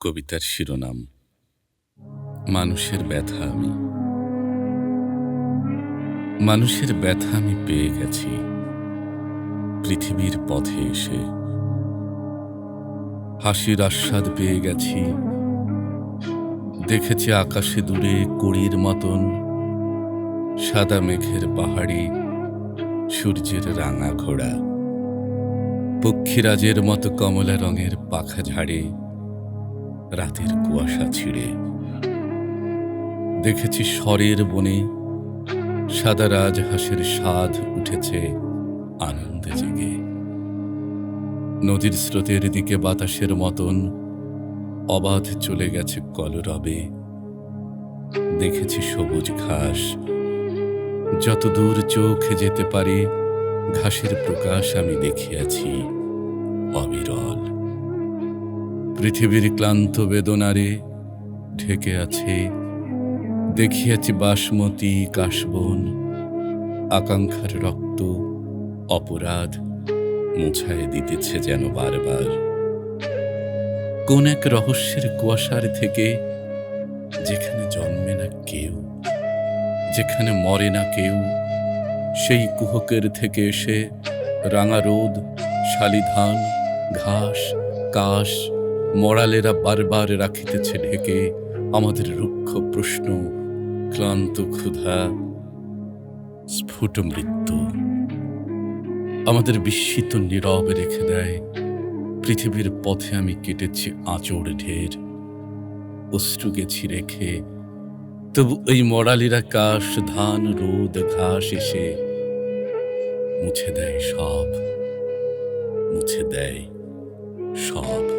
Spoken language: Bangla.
কবিতার শিরোনাম, মানুষের ব্যথা আমি। মানুষের ব্যথা আমি পেয়ে গেছি, পৃথিবীর পথে এসে। হাসির আস্বাদ পেয়ে গেছি, দেখেছি আকাশে দূরে কড়ির মতন, সাদা মেঘের পাহাড়ি, সূর্যের রাঙা ঘোড়া, পক্ষীরাজের মতো কমলা রঙের পাখা ঝাড়ে। রাতের কুয়াশা ছিঁড়ে। দেখেছি স্বরের বনে সাদা রাজহাঁসের স্বাদ উঠেছে আনন্দে জেগে। নদীর স্রোতের দিকে বাতাসের মতন অবাধ চলে গেছে কলরবে। দেখেছি সবুজ ঘাস। যত দূর চোখে যেতে পারে, ঘাসের প্রকাশ আমি দেখিয়াছি অবিরল পৃথিবীর ক্লান্ত বেদনারে ঠেকে আছে। দেখিয়াছি বাসমতি কাশবন, আকাঙ্ক্ষার রক্ত অপরাধ মুছায় দিতেছে যেন বারবার। কোন এক রহস্যের কুয়াশার থেকে যেখানে জন্মে না কেউ, যেখানে মরে না কেউ, সেই কুহকের থেকে এসে রাঙা রোদ, শালিধান, ঘাস, কাশ মরালেরা বারবার রাখিতেছে ঢেকে আমাদের রুক্ষ প্রশ্ন, ক্লান্ত ক্ষুধা, স্ফুট মৃত্যু। আমাদের বিস্মিত নীরবে রেখে দেয়, পৃথিবীর পথে আমি কেটেছি আঁচড় ঢের। অশ্রু গেছি রেখে তবু এই মরালিরা কাশ, ধান, রোদ, ঘাস এসে মুছে দেয় সব, মুছে দেয় সব।